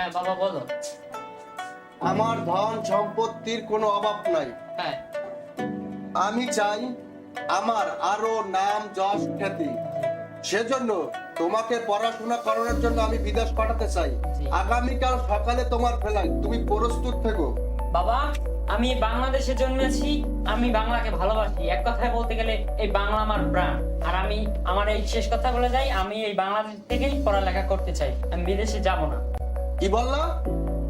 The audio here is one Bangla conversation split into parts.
হ্যাঁ বাবা বলো। আমার ধন সম্পত্তির কোনো অভাব নাই। হ্যাঁ। আমি চাই আমার আরও নাম যশ খ্যাতি। সেজন্য তোমাকে পড়াশোনা করানোর জন্য আমি বিদেশ পাঠাতে চাই। আগামীকাল সকালে তোমার ফ্লাইট তুমি প্রস্তুত থেকো। বাবা আমি বাংলাদেশে জন্মেছি আমি বাংলাকে ভালোবাসি। এক কথায় বলতে গেলে এই বাংলা আমার প্রাণ। আর আমি আমার এই শেষ কথা বলে যাই আমি এই বাংলাদেশ থেকেই পড়ালেখা করতে চাই। আমি বিদেশে যাব না। কি বললা?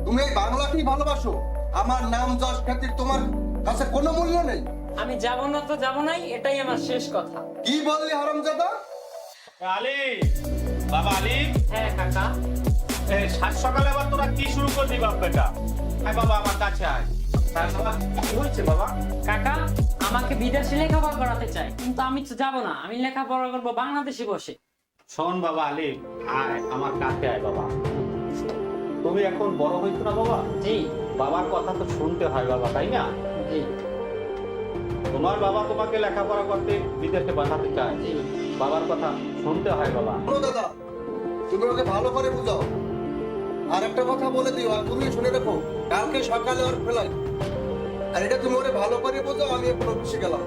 তুমি এই বাংলাকেই ভালোবাসো। আমার নাম যশ খ্যাতির তোমার কাছে কোনো মূল্য নেই। আমি যাব না তো যাব নাই এটাই আমার শেষ কথা। কি বললি হারামজাদা? আলী বাবা আলী? হ্যাঁ কাকা। এই সাত সকালে আবার তোরা কি শুরু করলি বাপ বেটা আয় বাবা আমার কাছে আয়। বাবা, কি হয়েছে বাবা? কাকা আমাকে বিদেশে লেখাপড়া করাতে চাই কিন্তু আমি তো যাব না। আমি লেখাপড়া করব বাংলাদেশে বসে। শোন বাবা আলী আয় আমার কাছে আয় বাবা। তুমি এখন বড় হয়েছো না বাবা? জি। বাবার কথা তো শুনতে হয় বাবা তাই না? জি। তোমার বাবা তোমাকে লেখাপড়া করতে বিদেশে পাঠাতে চায়। জি। বাবার কথা শুনতে হয় বাবা। শোনো দাদা তুমি ওকে ভালো করে বুঝাও। আর একটা কথা বলে দিও আর তুমি শুনে রাখো। কালকে সকালে ওর ফ্লাইট আর এটা তুমি ওরে ভালো করে বোঝাও আমি এখন অফিসে গেলাম।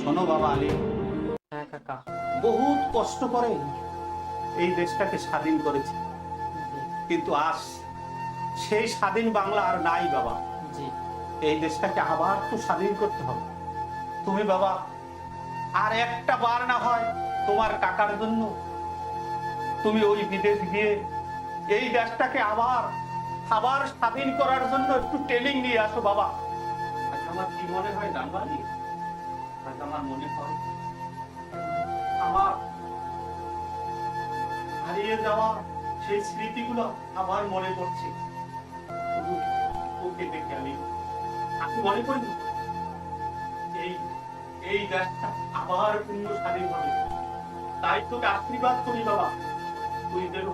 শোনো বাবা আলী। হ্যাঁ কাকা। বহুত কষ্ট করে এই দেশটাকে স্বাধীন করেছে। কিন্তু আজ সেই স্বাধীন বাংলা আর নাই বাবা। এই দেশটাকে আবার তো স্বাধীন করতে হবে। তুমি বাবা আর একটা বার না হয় তোমার কাকার জন্য তুমি ওই বিদেশ গিয়ে এই দেশটাকে আবার আবার স্বাধীন করার জন্য একটু ট্রেনিং নিয়ে আসো বাবা। আমার কি মনে হয় জানবানি? আমার মনে হয় আমার হারিয়ে যাওয়া সেই স্মৃতিগুলো আবার মনে পড়ছে। ওকে দেখে আমি আমি মনে করি এই এই দেশটা আবার স্বাধীন হবে। তাই তোকে আশীর্বাদ করি বাবা। তুই যেন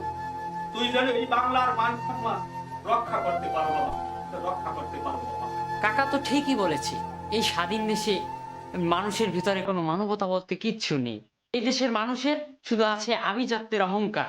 তুই যেন এই বাংলার মান সম্মান রক্ষা করতে পারো বাবা। রক্ষা করতে পারব বাবা। কাকা তো ঠিকই বলেছে, এই স্বাধীন দেশে মানুষের ভিতরে কোনো মানবতা বলতে কিচ্ছু নেই। এই দেশের মানুষের শুধু আছে আভিজাত্যের অহংকার।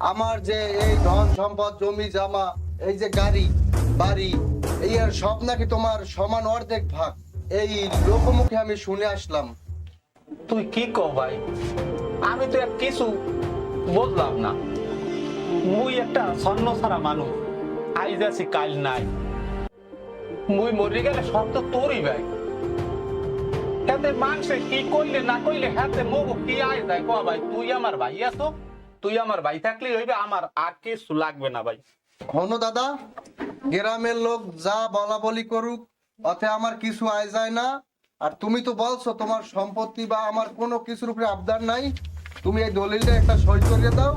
আমার যে এই ধন সম্পদ, জমি, জামা, এই যে গাড়ি, বাড়ি, এই আর সব নাকি তোমার সমান অর্ধেক ভাগ। এই লোকমুখে আমি শুনে আসলাম। তুই কি কও ভাই? আমি তো এক কিছু বললাম না। মুই একটা স্বর্ণ ছাড়া মানুষ। আইজ আছি, কাল নাই। মুই মরে গেলে সব তো তোরই ভাই। হাতে মাংসে কি করলে, না করলে, হাতে মগু কি আয় যায় কো ভাই, তুই আমার ভাই আছো? তুই আমার ভাই থাকলে হইবে আমার আর কিছু লাগবে না ভাই। হনো দাদা গ্রামের লোক যা বলা বলি করুক অথে আমার কিছু আয় যায় না। আর তুমি তো বলছো তোমার সম্পত্তি বা আমার কোনো কিছুর উপরে আবদার নাই। তুমি এই দলিলটা একটা সই করিয়ে দাও।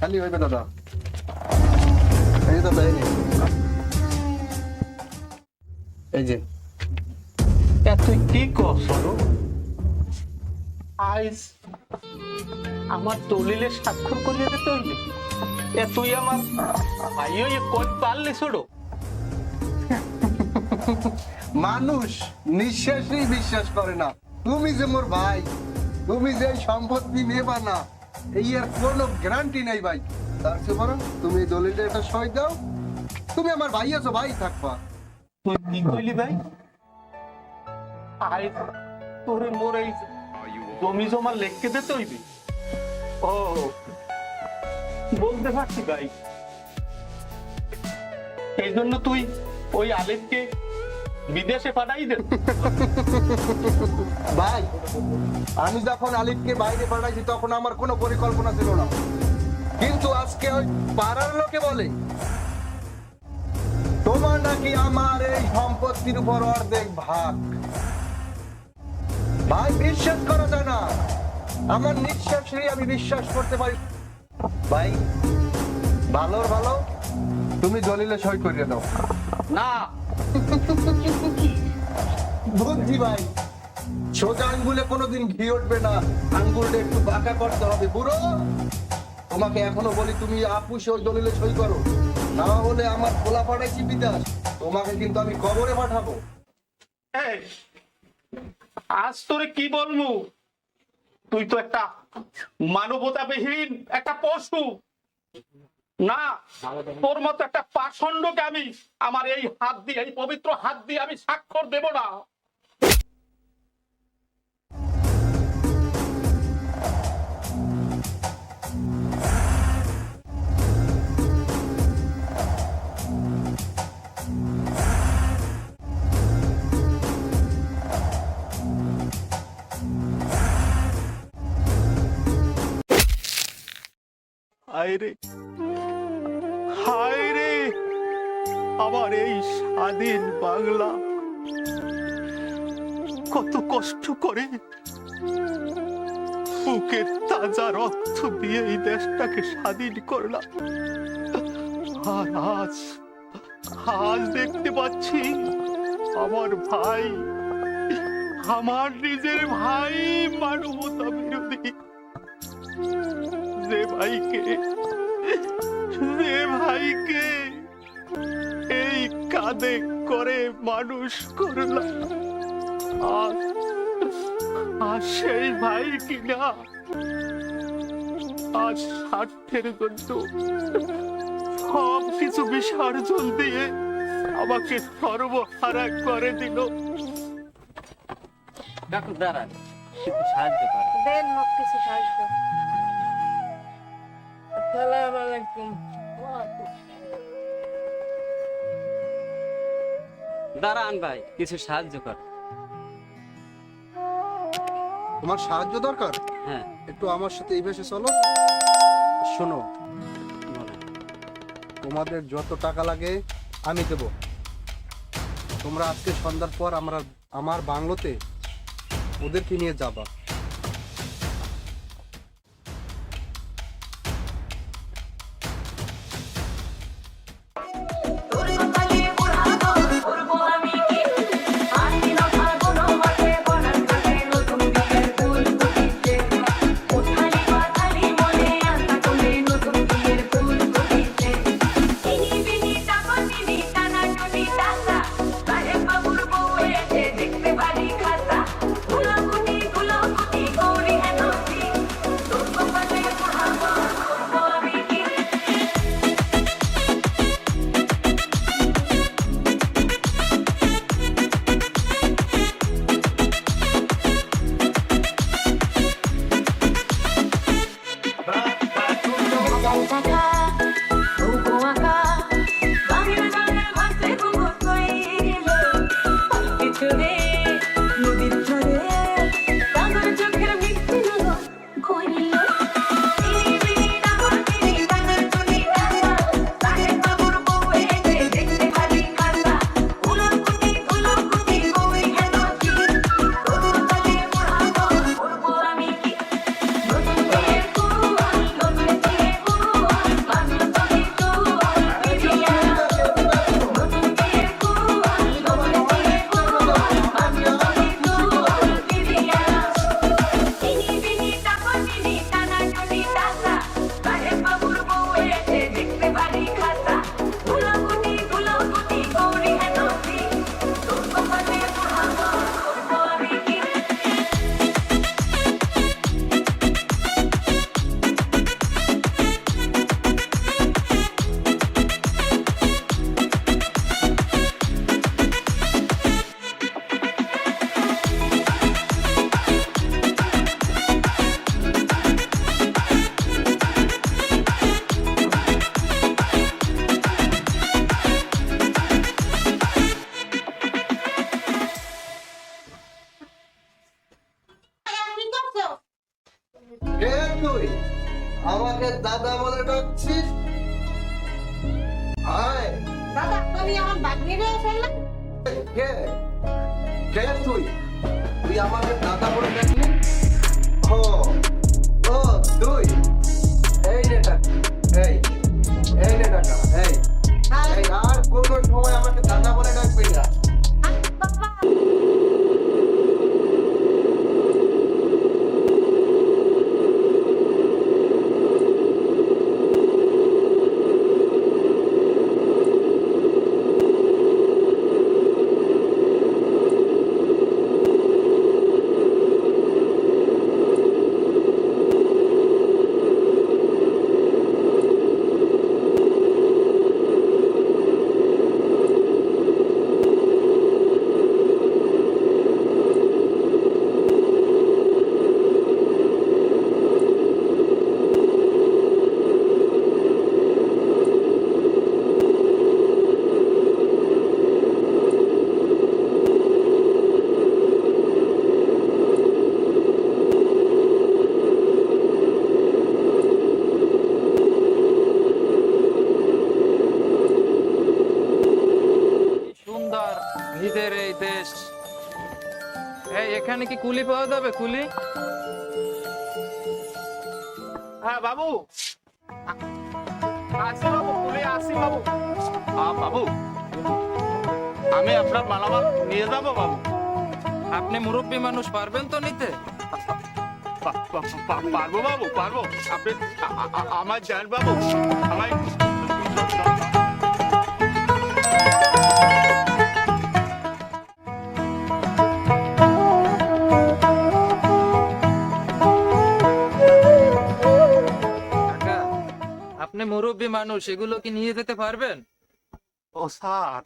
খালি হইবে দাদা। এই দাদা এই এই যে। তুই কি কস আইস। আমার দলিলে স্বাক্ষর করিয়ে দিতে হইবে। এ তুই আমার ভাইও এ কই পারলি ছোড়ো মানুষ নিঃশ্বাসই বিশ্বাস করে না। তুমি যে মোর ভাই তুমি যে সম্পত্তি নেবা না এই আর কোনো গ্যারান্টি নেই ভাই। তার চেয়ে বরং তুমি দলিলে এটা সই দাও। তুমি আমার ভাই আছো ভাই থাকবা। তুই কি কইলি ভাই? আই তোরে মোর এই জমি জমা লেখকে দিতে হইবে? ও, বলতে পারছি ভাই। এই জন্য তুই ওই আলেপকে বিদেশে পাঠাই দে। ভাই, আমি যখন আলিফকে বাইরে পাঠাইছি, তখন আমার কোনো পরিকল্পনা ছিল না। কিন্তু আজকে ওই পাড়ার লোকে বলে, তোমার নাকি আমার এই সম্পত্তির উপর অর্ধেক ভাগ। ভাই বিশ্বাস করা যায় না। আমার নিঃশ্বাসেই আমি বিশ্বাস করতে পারি। ভাই ভালোর ভালো? তুমি দলিলে সই করিয়ে দাও। না। বুদ্ধি ভাই। সোজা আঙ্গুলে কোনোদিন ঘি উঠবে না। আঙ্গুলটা একটু বাঁকা করতে হবে বুড়ো। তোমাকে এখনও বলি তুমি আপুস ওই দলিলে সই করো। না হলে আমার খোলা পাঠাইছি বিদাস তোমাকে কিন্তু আমি কবরে পাঠাবো। এই, আজ তোরে কি বলব? তুই তো একটা মানবতাবিহীন একটা পশু। না, তোর মতো একটা পাষণ্ডকে আমি, আমার এই হাত দিয়ে, এই পবিত্র হাত দিয়ে আমি স্বাক্ষর দেব না। হায় রে হায় রে আমার এই স্বাধীন বাংলা। কত কষ্ট করে বুকের তাজা রক্ত দিয়ে এই দেশটাকে স্বাধীন করলাম। আর আজ আজ দেখতে পাচ্ছি আমার ভাই, আমার নিজের ভাই মানবতা বিরোধী। যে ভাইকে যে ভাইকে এই কাঁধে করে মানুষ করলাম। আর আর সেই ভাই কিনা? আজ স্বার্থের জন্য সব কিছু বিসর্জন দিয়ে আমাকে সর্বহারা করে দিল। কাকু দাঁড়ান সাহায্য করেন দেন মোক কিছু সাহায্য। আসসালামু আলাইকুম। দাঁড়ান ভাই কিছু সাহায্য কর। তোমার সাহায্য দরকার? হ্যাঁ। একটু আমার সাথে এই ভেসে চলো। শোনো তোমাদের যত টাকা লাগে আমি দেব। তোমরা আজকে সন্ধ্যার পর আমরা আমার বাংলোতে ওদেরকে নিয়ে যাবা। আমাকে দাদা বলে কুলি পাওয়া যাবে কুলি? হ্যাঁ বাবু। আসি বাবু কুলি আসি বাবু। বাবু আমি আপনার মালামাল নিয়ে যাব বাবু। আপনি মুরব্বী মানুষ পারবেন তো নিতে? পারব বাবু পারব। আপনি আমার জান বাবু। আমায় মুরব্বী মানুষ এগুলো কি নিয়ে যেতে পারবেন? ও স্যার।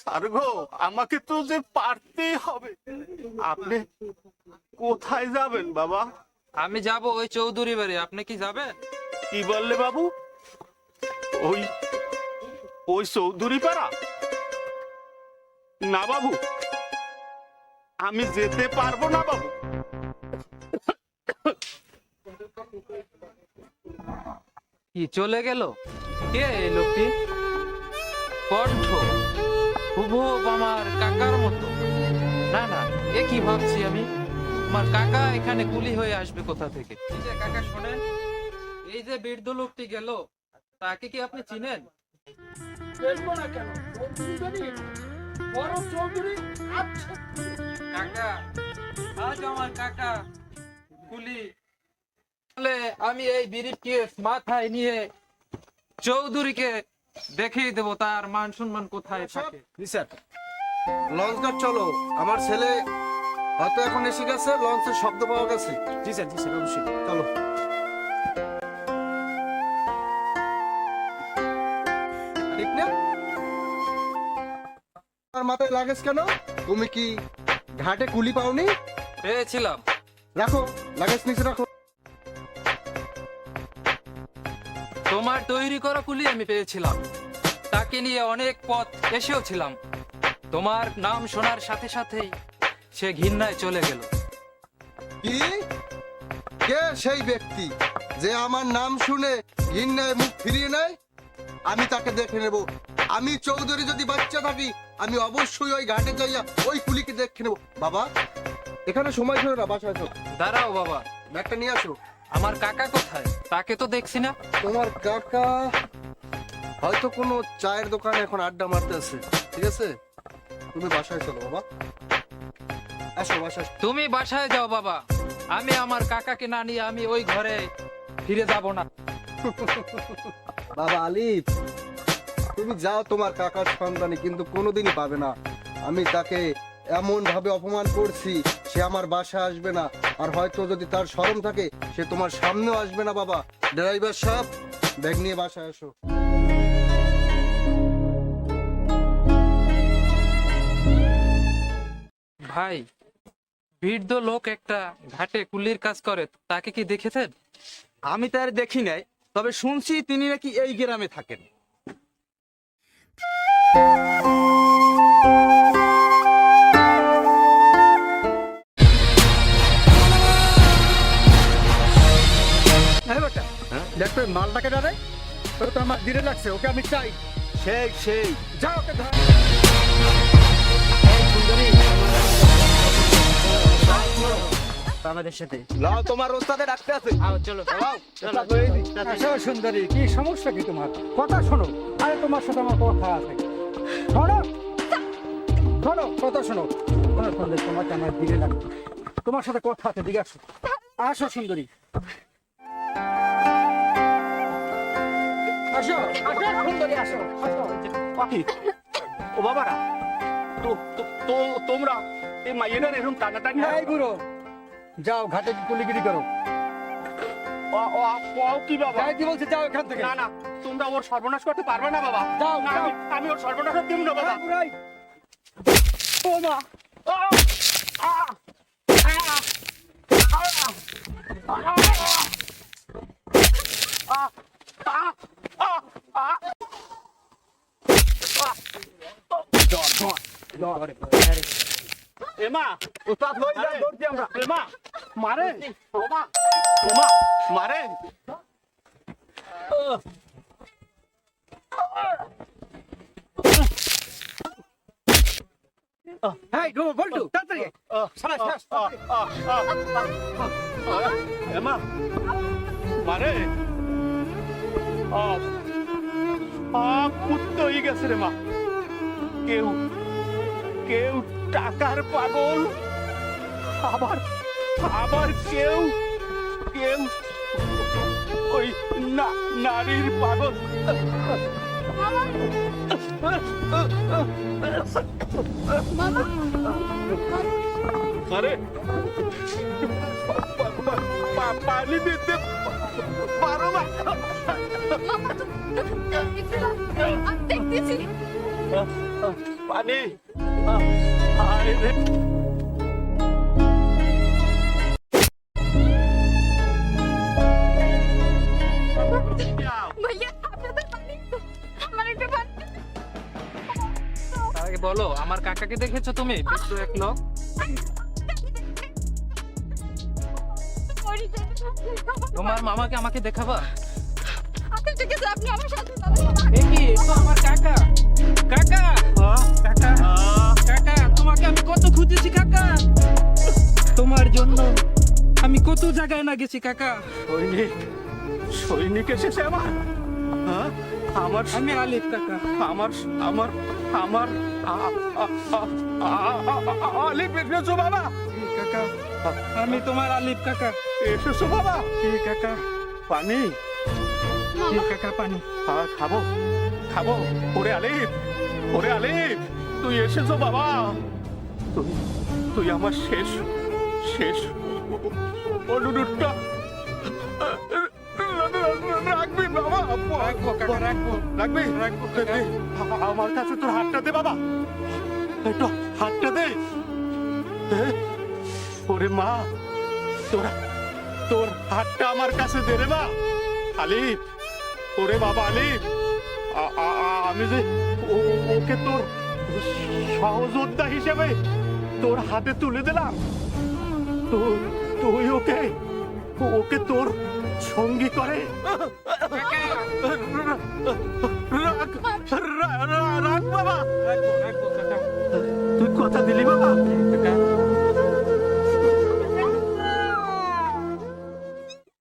স্যার গো আমাকে তো যে পারতেই হবে। আপনি কোথায় যাবেন বাবা? আমি যাব ওই চৌধুরী বাড়ি। আপনি কি যাবেন? কি বললে বাবু? ওই ওই চৌধুরী পাড়া? না বাবু আমি যেতে পারব না বাবু। কি চলে গেল? কে এই লোকটি? কণ্ঠ হুবহুব আমার কাকার মতো। না না এ কি ভাবছি আমি? আমার কাকা এখানে কুলি হয়ে আসবে কোথা থেকে? এই যে কাকা শোনেন এই যে বৃদ্ধ লোকটি গেল তাকে কি আপনি চিনেন? কাকা আজ আমার কাকা কুলি তাহলে আমি এই বিরিপকে মাথায় নিয়ে চৌধুরীকে দেখিয়ে দেবো তার মান সম্মান কোথায় থাকে। লঞ্চ ঘাট চলো আমার ছেলে হয়তো এখন এসে গেছে লঞ্চের শব্দ পাওয়া গেছে। জি স্যার জি স্যার অবশ্যই। চলো। ঠিক না আর মাথায় লাগেজ কেন? তুমি কি ঘাটে কুলি পাওনি? পেয়েছিলাম। রাখো লাগেজ নিচে রাখো। তোমার তৈরি করা কুলি আমি পেয়েছিলাম। তাকে নিয়ে অনেক পথ এসেও ছিলাম। তোমার নাম শোনার সাথে সাথেই সে ঘৃণায় চলে গেল। কি? কে সেই ব্যক্তি যে আমার নাম শুনে ঘিন্নায় মুখ ফিরিয়ে নেয়? আমি তাকে দেখে নেব। আমি চৌধুরী যদি বাচ্চা থাকি আমি অবশ্যই ওই ঘাটে যাইয়া ওই কুলিকে দেখে নেব। বাবা এখানে সময় ছিল না বাসায় দাঁড়াও বাবা। ব্যাগটা নিয়ে আসো। আমার কাকা কোথায়? তাকে তো দেখছি না। তোমার কাকা হয়তো কোনো চায়ের দোকানে এখন আড্ডা মারতে আছে ঠিক আছে? তুমি বাসায় চলো বাবা। আসো বাসায় তুমি বাসায় যাও বাবা। আমি আমার কাকাকে না নিয়ে আমি ওই ঘরে ফিরে যাব না। বাবা আলিফ তুমি যাও তোমার কাকার সন্তানে কিন্তু কোনোদিনই পাবে না। আমি তাকে এমন ভাবে অপমান করছি সে আমার বাসায় আসবে না। আর হয়তো যদি তার শরম থাকে সে তোমার সামনেও আসবে না বাবা। ড্রাইভার সাহেব ব্যাগ নিয়ে বাসায় আসো। ভাই বৃদ্ধ লোক একটা ঘাটে কুলির কাজ করে তাকে কি দেখেছেন? আমি তার দেখি নাই তবে শুনছি তিনি নাকি এই গ্রামে থাকেন। হ্যাঁ বেটা মালটাকে ডারে ওটা তো আমার দিনে লাগছে ওকে আমি চাই। সেই সেই। যাও ওকে ধর। আমাদের সাথে। লাও তোমার ওস্তাদে ডাকতে আছে। আও চলো চলো আসো সুন্দরী কি সমস্যা কি তোমার? কথা শোনো। আরে তোমার সাথে আমার কথা আছে শোনো। শোনো কথা শোনো। শোনো সুন্দরী তোমাকে আমার দিনে লাগবে। তোমার সাথে কথা আছে দিকে আসো আসো সুন্দরী। আসো আসো সুন্দরী আসো আসো পাখি ও বাবারা তো তোমরা এই মাইয়েটার এরকম টানাটানি এই বুড়ো যাও ঘাটে কুলিগিরি করো ও- ও- ও কি বাবা যাই কি বলছি যাও এখান থেকে না না তোমরা ওর সর্বনাশ করতে পারবে না বাবা যাও, না, আমি- ওর সর্বনাশ দিব না বাবা ও মা আ! আ! আ! আ! আ! એમાં ઉસ્તાદ હોય જાય દોડતી હમણાં એમાં મારે રોમા રોમા મારે હાય ગો બોલ્ટુ તાતરી સરસ સરસ એમાં મારે આ আ পুত্ত হয়ে গেছে রে মা। কেউ কেউ টাকার পাগল আবার আবার কেউ কেউ ওই না নারীর পাগল। আরে পানি দিতে পারো না। পানি। বলো আমার কাকাকে দেখেছ তুমি? বিশ্ব এক লোক। তোমার মামাকে আমাকে দেখাবা আপনি ঠিক আছে আপনি আমার সাথে চলেন। দেখি তো আমার কাকা কাকা কাকা কাকা তোমাকে আমি কত খুঁজেছি কাকা তোমার জন্য আমি কত জায়গায় না গেছি কাকা সৈনিক সৈনিক এসেছে আমার হ্যাঁ? আমার আমি আলিফ কাকা আমার আমার আমার আলিফ এসেছ বাবা কাকা। আমি তোমার আলিফ কাকা। এসেছ বাবা জি কাকা। পানি। জি কাকা পানি। আ, খাব। খাব। ওরে আলিফ। ওরে আলিফ। তুই এসেছ বাবা। তুই তুই আমার শেষ শেষ। অনুরোধটা রাখবি বাবা। রাখব কাকা রাখব। রাখবি? রাখব আমার কাছে তোর হাতটা দে বাবা। একটু হাতটা দে। দে। ওরে মা, তোর তোর হাতটা আমার কাছে দে রে মা। আলিফ, ওরে বাবা আলিফ আমি যে ওকে তোর সহযোদ্ধা হিসেবে তোর হাতে তুলে দিলাম। তুই তুই ওকে ওকে তোর সঙ্গী করে। রাখ বাবা। তুই কথা দিলি